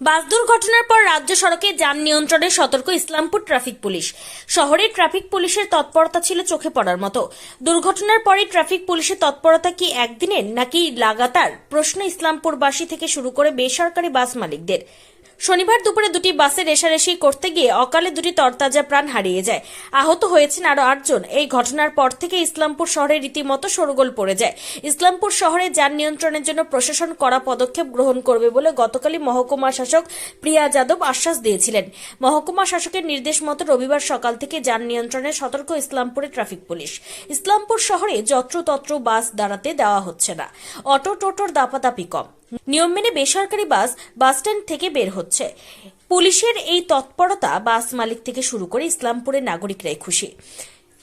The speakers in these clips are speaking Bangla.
বাস দুর্ঘটনার পর রাজ্য সড়কে যান নিয়ন্ত্রণে সতর্ক ইসলামপুর ট্রাফিক পুলিশ। শহরে ট্রাফিক পুলিশের তৎপরতা ছিল চোখে পড়ার মতো। দুর্ঘটনার পরে ট্রাফিক পুলিশের তৎপরতা কি একদিনের, নাকি লাগাতার? প্রশ্ন ইসলামপুরবাসী থেকে শুরু করে বেসরকারি বাস মালিকদের। শনিবার দুপুরে দুটি বাসে রেশারেশি করতে গিয়ে অকালে দুটি তরতাজা প্রাণ হারিয়ে যায়। আহত হয়েছেন আরও আটজন। এই ঘটনার পর থেকে ইসলামপুর শহরে রীতিমতো সরগোল পড়ে যায়। ইসলামপুর শহরে যান নিয়ন্ত্রণের জন্য প্রশাসন কড়া পদক্ষেপ গ্রহণ করবে বলে গতকালই মহকুমা শাসক প্রিয়া যাদব আশ্বাস দিয়েছিলেন। মহকুমা শাসকের নির্দেশ মতো রবিবার সকাল থেকে যান নিয়ন্ত্রণে সতর্ক ইসলামপুরে ট্রাফিক পুলিশ। ইসলামপুর শহরে যত্রতত্র বাস দাঁড়াতে দেওয়া হচ্ছে না। অটো টোটোর দাপাদাপি কম। নিয়ম মেনে বেসরকারি বাস বাসস্ট্যান্ড থেকে বের হচ্ছে। পুলিশের এই তৎপরতা বাস মালিক থেকে শুরু করে ইসলামপুরের নাগরিকরাই খুশি।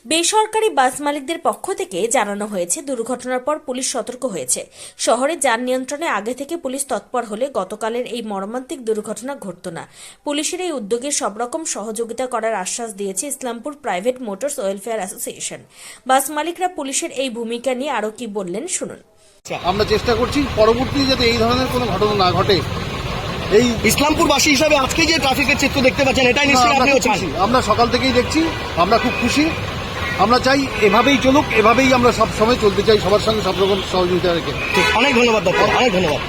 বেসরকারি বাস মালিকদের পক্ষ থেকে জানানো হয়েছে, দুর্ঘটনার পর পুলিশ সতর্ক হয়েছে। শহরে যান নিয়ন্ত্রণে আগে থেকে পুলিশ তৎপর হলে গতকালের এই মর্মান্তিক দুর্ঘটনা ঘটত না। পুলিশের এই উদ্যোগে সব রকম সহযোগিতা করার আশ্বাস দিয়েছে Islampur private motors welfare association. Bus মালিকরা পুলিশের এই ভূমিকা নিয়ে আরও কি বললেন, শুনুন। আমরা চেষ্টা করছি পরবর্তী যাতে এই ধরনের কোনো ঘটনা না ঘটে। এই ইসলামপুরবাসী হিসাবে আজকে যে ট্রাফিকের চিত্র দেখতে পাচ্ছেন এটাই নিশ্চয়ই আমরা আপনিও চান। আমরা সকাল থেকেই দেখছি আমরা খুব খুশি। আমরা চাই এভাবেই চলুক এভাবেই আমরা সব সময় চলতে চাই সবার সঙ্গে সব রকম সহযোগিতা রেখে। অনেক ধন্যবাদ অনেক ধন্যবাদ।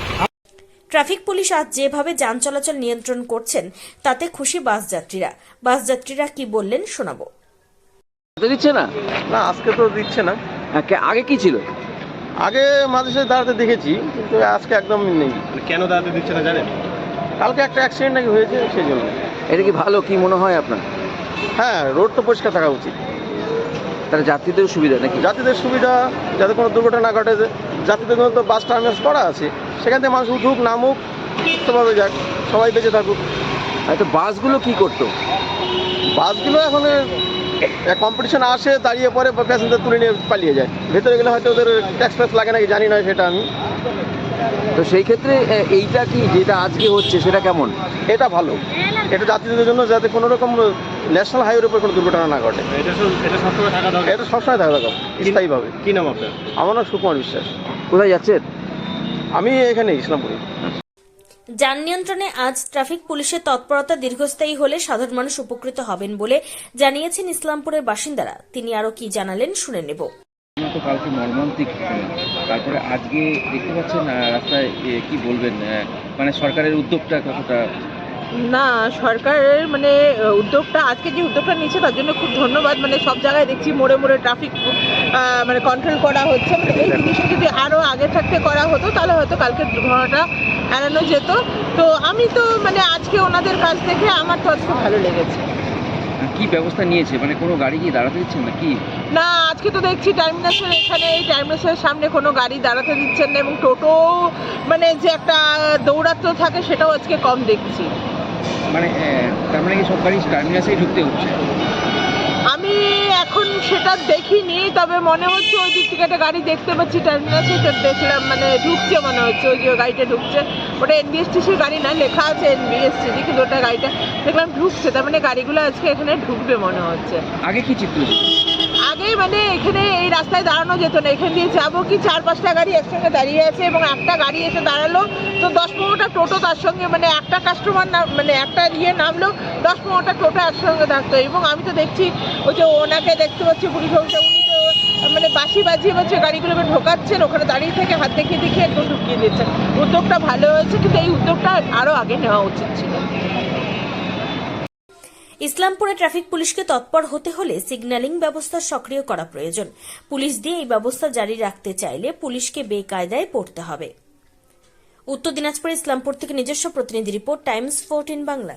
ট্রাফিক পুলিশ আজ যেভাবে যান চলাচল নিয়ন্ত্রণ করছেন তাতে খুশি বাস যাত্রীরা। বাস যাত্রীরা কি বললেন শোনাবো। দিচ্ছে না? না আজকে তো দিচ্ছে না। হ্যাঁ, কে- আগে কি ছিল? আগে মাঝে সাঝে দাঁড়াতে দেখেছি কিন্তু আজকে একদম নেই। কেন দাঁড়াতে দিচ্ছে না জানেন? কালকে একটা অ্যাক্সিডেন্ট নাকি হয়েছে সেই জন্য এটা কি ভালো? কি মনে হয় আপনার? হ্যাঁ রোড তো পরিষ্কার থাকা উচিত। তাহলে যাত্রীদের সুবিধা নাকি? যাত্রীদের সুবিধা যাতে কোনো দুর্ঘটনা না ঘটে যাত্রীদের জন্য তো বাস টার্মিনাস করা আছে সেখান থেকে মানুষ উঠুক নামুক সুস্থভাবে যাক সবাই বেঁচে থাকুক। আর তো বাসগুলো কি করতো? বাসগুলো এখন কম্পিটিশন আসে দাঁড়িয়ে পরে প্যাসেঞ্জার তুলে নিয়ে পালিয়ে যায়। ভেতরে গেলে হয়তো ওদের ট্যাক্স ফ্যাক্স লাগে নাকি জানি না সেটা আমি। তো সেই ক্ষেত্রে এইটা কি যেটা আজকে হচ্ছে সেটা কেমন? এটা ভালো। এটা যাত্রীদের জন্য যাতে কোনো রকম ন্যাশনাল হাইওয়ের উপর কোনো দুর্ঘটনা না ঘটে। এটা সব- এটা সবসময় থাকা দরকার? এটা সবসময় থাকা দরকার স্থায়ীভাবে। কি নাম আপনার? আমার নাম সুকুমার বিশ্বাস। কোথায় যাচ্ছেন? আমি এখানে ইসলামপুরে। যান নিয়ন্ত্রণে আজ ট্রাফিক পুলিশের তৎপরতা দীর্ঘস্থায়ী হলে সাধারণ মানুষ উপকৃত হবেন বলে জানিয়েছেন ইসলামপুরের বাসিন্দারা। তিনি আরও কি জানালেন শুনে নেব। কালকে মর্মান্তিক তারপরে আজকে দেখতে পাচ্ছেন রাস্তায় কি বলবেন মানে সরকারের উদ্যোগটা কতটা না সরকারের মানে উদ্যোগটা আজকে যে উদ্যোগটা নিচ্ছে তার জন্য খুব ধন্যবাদ। মানে সব জায়গায় দেখছি মোড়ে মোড়ে ট্রাফিক মানে কন্ট্রোল করা হচ্ছে। মানে এই জিনিসটা যদি আরও আগে থাকতে করা হতো তাহলে হয়তো কালকে দুর্ঘটনাটা এড়ানো যেত। তো আমি তো মানে আজকে ওনাদের কাছ থেকে আমার তো আজকে ভালো লেগেছে। কি ব্যবস্থা নিয়েছে? মানে কোনো গাড়ি কি দাঁড়াতে দিচ্ছেন না কি না আজকে তো দেখছি টার্মিনাসের এখানে এই টার্মিনাসের সামনে কোনো গাড়ি দাঁড়াতে দিচ্ছেন না এবং টোটো মানে যে একটা দৌড়াতে থাকে সেটাও আজকে কম দেখছি। মানে তার মানে কি সব গাড়ি টার্মিনাসেই ঢুকতে হচ্ছে? আমি এখন সেটা দেখিনি তবে মনে হচ্ছে ওই দিক থেকে একটা গাড়ি দেখতে পাচ্ছি টার্মিনাসে তো দেখলাম মানে ঢুকছে মনে হচ্ছে ওই যে গাড়িটা ঢুকছে। ওটা এনবিএসটিসির গাড়ি না লেখা আছে এনবিএসটিসি কিন্তু ওটা গাড়িটা দেখলাম ঢুকছে তার মানে গাড়িগুলো আজকে এখানে ঢুকবে মনে হচ্ছে। আগে কি চিত্র? আগে মানে এখানে এই রাস্তায় দাঁড়ানো যেত না। এখান দিয়ে যাব কি, চার পাঁচটা গাড়ি একসঙ্গে দাঁড়িয়ে আছে এবং একটা গাড়ি এসে দাঁড়াল। তো দশ পনেরোটা টোটো তার সঙ্গে মানে একটা কাস্টমার না মানে একটা ইয়ে নামলো, দশ পনেরোটা টোটো একসঙ্গে থাকতো। এবং আমি তো দেখছি, ওই যে ওনাকে দেখতে পাচ্ছি পুলিশ অফিসার উনি তো মানে বাঁশি বাজিয়ে বাজিয়ে গাড়িগুলোকে ঢোকাচ্ছেন, ওখানে দাঁড়িয়ে থেকে হাত দেখিয়ে দেখিয়ে একটু ঢুকিয়ে দিচ্ছেন উদ্যোগটা ভালো হয়েছে, কিন্তু এই উদ্যোগটা আরও আগে নেওয়া উচিত ছিল। ইসলামপুরে ট্রাফিক পুলিশকে তৎপর হতে হলে সিগন্যালিং ব্যবস্থা সক্রিয় করা প্রয়োজন। পুলিশ দিয়ে এই ব্যবস্থা জারি রাখতে চাইলে পুলিশকে বেকায়দায় পড়তে হবে। উত্তর দিনাজপুর ইসলামপুর থেকে নিজস্ব প্রতিনিধি report, times fourteen Bangla.